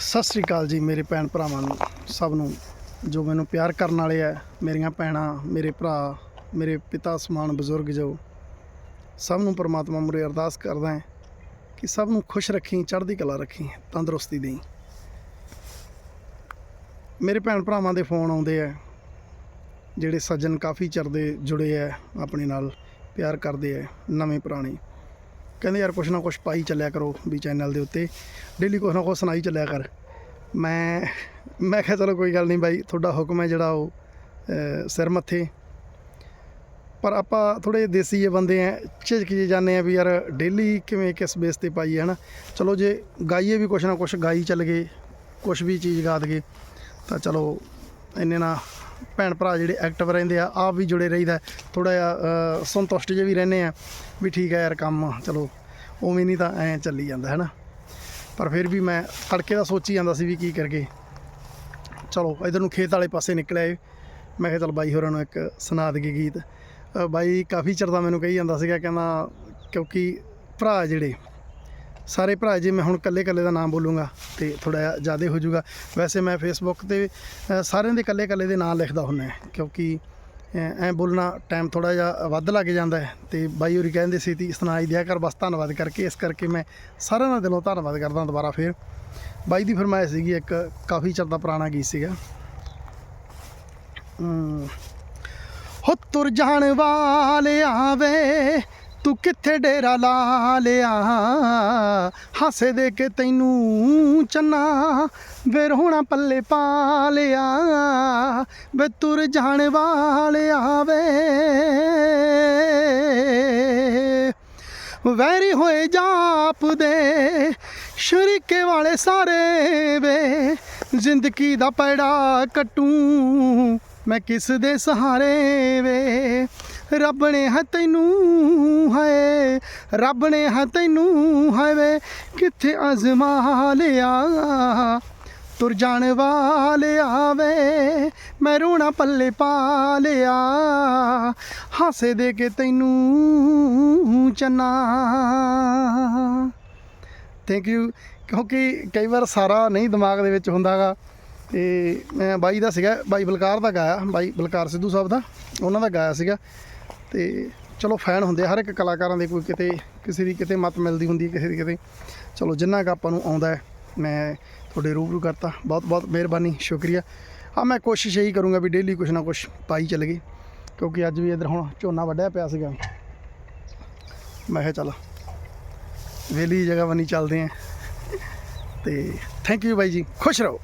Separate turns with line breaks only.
ਸਤਿ ਸ੍ਰੀ ਅਕਾਲ ਜੀ ਮੇਰੇ ਭੈਣ ਭਰਾਵਾਂ ਨੂੰ, ਸਭ ਨੂੰ, ਜੋ ਮੈਨੂੰ ਪਿਆਰ ਕਰਨ ਵਾਲੇ ਆ, ਮੇਰੀਆਂ ਭੈਣਾਂ, ਮੇਰੇ ਭਰਾ, ਮੇਰੇ ਪਿਤਾ, ਸਮਾਨ, ਬਜ਼ੁਰਗ ਜੋ, ਸਭ ਨੂੰ ਪਰਮਾਤਮਾ ਮੁਰੇ ਅਰਦਾਸ ਕਰਦਾ ਹਾਂ ਕਿ ਸਭ ਨੂੰ ਖੁਸ਼ ਰੱਖੀ, ਚੜ੍ਹਦੀ ਕਲਾ ਰੱਖੀ, ਤੰਦਰੁਸਤੀ ਦੇਈ। ਮੇਰੇ ਭੈਣ ਭਰਾਵਾਂ ਦੇ ਫੋਨ ਆਉਂਦੇ ਆ, ਜਿਹੜੇ ਸੱਜਣ ਕਾਫੀ ਚਿਰ ਦੇ ਜੁੜੇ ਆ, ਆਪਣੇ ਨਾਲ ਪਿਆਰ ਕਰਦੇ ਆ, ਨਵੇਂ ਪੁਰਾਣੇ। ਕਹਿੰਦੇ ਯਾਰ ਕੁਛ ਨਾ ਕੁਛ ਪਾਈ ਚੱਲਿਆ ਕਰੋ ਵੀ ਚੈਨਲ ਦੇ ਉੱਤੇ। ਡੇਲੀ ਕੁਛ ਨਾ ਕੁਛ ਸੁਣਾਈ ਚੱਲਿਆ ਕਰ। ਮੈਂ ਮੈਂ ਕਿਹਾ ਚਲੋ ਕੋਈ ਗੱਲ ਨਹੀਂ ਬਾਈ, ਤੁਹਾਡਾ ਹੁਕਮ ਹੈ ਜਿਹੜਾ ਉਹ ਸਿਰ ਮੱਥੇ। ਪਰ ਆਪਾਂ ਥੋੜੇ ਦੇਸੀ ਜੇ ਬੰਦੇ ਆ, ਝਿਜਕ ਜੇ ਜਾਂਦੇ ਆ ਵੀ ਯਾਰ ਡੇਲੀ ਕਿਵੇਂ ਕਿਸ ਬੇਸ ਤੇ ਪਾਈਏ ਹਨਾ? ਚਲੋ ਜੇ ਗਾਈਏ ਵੀ ਕੁਛ ਨਾ ਕੁਛ ਗਾਈ ਚੱਲ ਗਏ, ਕੁਛ ਵੀ ਚੀਜ਼ ਗਾ ਦਗੇ, ਤਾਂ ਚਲੋ, ਇੰਨੇ ਨਾ ਭੈਣ ਭਰਾ ਜਿਹੜੇ ਐਕਟਿਵ ਰਹਿੰਦੇ ਆ, ਆਪ ਵੀ ਜੁੜੇ ਰਹੀਦਾ ਥੋੜਾ ਜਿਹਾ ਸੰਤੁਸ਼ਟ ਜੇ ਵੀ ਰਹਿੰਦੇ ਆ ਵੀ ਠੀਕ ਹੈ ਯਾਰ ਕੰਮ, ਚਲੋ, ਉਵੇਂ ਨਹੀਂ ਤਾਂ ਐਂ ਚੱਲੀ ਜਾਂਦਾ ਹੈ ਨਾ ਪਰ ਫਿਰ ਵੀ ਮੈਂ ਤੜਕੇ ਦਾ ਸੋਚੀ ਜਾਂਦਾ ਸੀ ਵੀ ਕੀ ਕਰਗੇ ਚਲੋ, ਇਧਰ ਨੂੰ ਖੇਤ ਵਾਲੇ ਪਾਸੇ ਨਿਕਲਿਆ ਏ ਮੈਂ ਕਿਹਾ ਚਲ ਬਾਈ ਹੋਰਾਂ ਨੂੰ ਇੱਕ ਸੁਣਾ ਦਈਏ ਗੀਤ ਬਾਈ ਕਾਫੀ ਚਿਰ ਦਾ ਮੈਨੂੰ ਕਹੀ ਜਾਂਦਾ ਸੀਗਾ, ਕਹਿੰਦਾ ਕਿਉਂਕਿ ਭਰਾ ਜਿਹੜੇ ਸਾਰੇ ਭਰਾ ਜੇ ਮੈਂ ਹੁਣ ਕੱਲੇ ਕੱਲੇ ਦਾ ਨਾਮ ਬੋਲੂੰਗਾ ਤੇ ਥੋੜਾ ਜਿਹਾ ਜ਼ਿਆਦਾ ਹੋ ਜਾਊਗਾ। ਵੈਸੇ ਮੈਂ ਫੇਸਬੁੱਕ ਤੇ ਸਾਰਿਆਂ ਦੇ ਕੱਲੇ ਕੱਲੇ ਦੇ ਨਾਮ ਲਿਖਦਾ ਹੁੰਦਾ ਕਿਉਂਕਿ ਅ, ਐਂ ਬੋਲਣਾ ਟਾਈਮ ਥੋੜਾ ਜਿਹਾ ਵੱਧ ਲੱਗ ਜਾਂਦਾ ਹੈ ਤੇ ਬਾਈ ਹੋਰੀ ਕਹਿੰਦੇ ਸੀ ਤੀ ਸੁਣਾਈ ਦਿਆ ਕਰ ਬਸ ਧੰਨਵਾਦ ਕਰਕੇ ਇਸ ਕਰਕੇ ਮੈਂ ਸਾਰਿਆਂ ਦਾ ਦਿਲੋਂ ਧੰਨਵਾਦ ਕਰਦਾ ਦੁਬਾਰਾ ਫੇਰ। ਬਾਈ ਦੀ ਫਰਮਾਇਸ਼ ਸੀਗੀ ਇੱਕ ਕਾਫੀ ਚਿਰ ਦਾ ਪੁਰਾਣਾ ਗੀਤ ਸੀਗਾ। ਹੋ। ਤੁਰ ਜਾਣ ਵਾਲਿਆ ਵੇ ਤੂੰ ਕਿੱਥੇ ਡੇਰਾ ਲਾ ਲਿਆ? ਹਾਸੇ ਦੇ ਕੇ ਤੈਨੂੰ ਚੰਨਾ। ਵੇ ਰੋਣਾ ਪੱਲੇ ਪਾ ਲਿਆ। ਵੇ ਤੁਰ ਜਾਣ ਵਾਲਿਆ ਵੇ। ਵੈਰੀ ਹੋਏ ਜਾਪਦੇ ਸ਼ਰੀਕੇ ਵਾਲੇ ਸਾਰੇ ਵੇ। ਜ਼ਿੰਦਗੀ ਦਾ ਪੈੜਾ ਕੱਟੂ। ਮੈਂ ਕਿਸ ਦੇ ਸਹਾਰੇ ਵੇ? ਰੱਬ ਨੇ ਹੈ ਤੈਨੂੰ ਹੈ ਰੱਬ ਨੇ ਹੈ ਤੈਨੂੰ ਹੈ ਵੇ ਕਿੱਥੇ ਅਜ਼ਮਾ ਲਿਆ? ਤੁਰ ਜਾਣ ਵਾਲਿਆ ਵੇ ਮੈਂ ਰੋਣਾ ਪੱਲੇ ਪਾ ਲਿਆ। ਹਾਸੇ ਦੇ ਕੇ ਤੈਨੂੰ ਚੰਨਾ। ਥੈਂਕ ਯੂ ਕਿਉਂਕਿ ਕਈ ਵਾਰ ਸਾਰਾ ਨਹੀਂ ਦਿਮਾਗ ਦੇ ਵਿੱਚ ਹੁੰਦਾਗਾ। ਤੇ ਮੈਂ ਬਾਈ ਦਾ ਸੀਗਾ, ਬਾਈ ਬਲਕਾਰ ਦਾ ਗਾਇਆ, ਬਾਈ ਬਲਕਾਰ ਸਿੱਧੂ ਸਾਹਿਬ ਦਾ, ਉਹਨਾਂ ਦਾ ਗਾਇਆ ਸੀਗਾ। ਤੇ ਚਲੋ ਫੈਨ ਹੁੰਦੇ ਆ, ਹਰ ਇੱਕ ਕਲਾਕਾਰਾਂ ਦੇ ਕੋਈ ਕਿਤੇ ਕਿਸੇ ਦੀ ਕਿਤੇ ਮਤ ਮਿਲਦੀ ਹੁੰਦੀ ਕਿਸੇ ਦੀ ਕਿਤੇ। ਚਲੋ ਜਿੰਨਾ ਕੁ ਆਪਾਂ ਨੂੰ ਆਉਂਦਾ ਮੈਂ ਤੁਹਾਡੇ ਰੂਬਰੂ ਕਰਤਾ। ਬਹੁਤ ਬਹੁਤ ਮਿਹਰਬਾਨੀ ਸ਼ੁਕਰੀਆ। ਆ ਮੈਂ ਕੋਸ਼ਿਸ਼ ਇਹੀ ਕਰੂੰਗਾ ਵੀ ਡੇਲੀ ਕੁਛ ਨਾ ਕੁਛ ਪਾਈ ਚੱਲ ਚੱਲਗੇ ਕਿਉਂਕਿ ਅੱਜ ਵੀ ਇਧਰ ਹੁਣ ਝੋਨਾ ਵੱਢਿਆ ਪਿਆ ਸੀਗਾ। ਮੈਂ ਕਿਹਾ ਚੱਲ ਵੇਲੀ ਜਗ੍ਹਾ ਬਣੀ ਚੱਲਦੇ ਆਂ ਤੇ ਥੈਂਕ ਯੂ ਬਾਈ ਜੀ ਖੁਸ਼ ਰਹੋ।